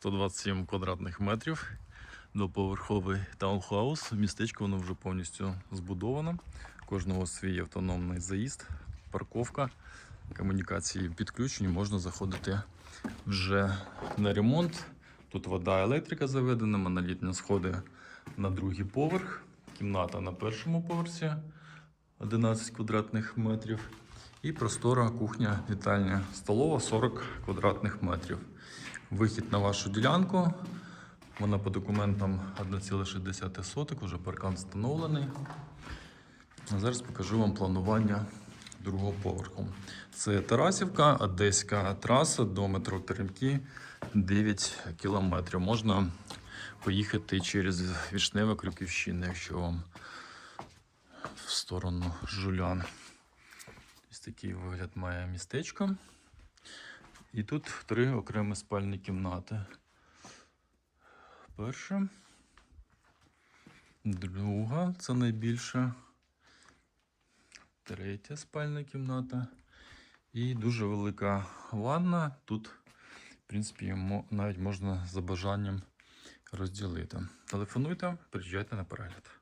127 квадратних метрів. Двоповерховий таунхаус. Містечко воно вже повністю збудовано. Кожного свій автономний заїзд, парковка, комунікації підключені. Можна заходити вже на ремонт. Тут вода, електрика заведена, монолітні сходи на другий поверх, кімната на першому поверсі 11 квадратних метрів. І простора кухня, вітальня, столова 40 квадратних метрів. Вихід на вашу ділянку. Вона по документам 1,6 соток, вже паркан встановлений. А зараз покажу вам планування другого поверху. Це Тарасівка, Одеська траса до метро Теремки 9 кілометрів. Можна поїхати через Вішневе Крюківщина, якщо вам в сторону Жулян. Ось такий вигляд має містечко. І тут три окремі спальні кімнати. Перша, друга, це найбільша, третя спальна кімната. І дуже велика ванна. Тут, в принципі, навіть можна за бажанням розділити. Телефонуйте, приїжджайте на перегляд.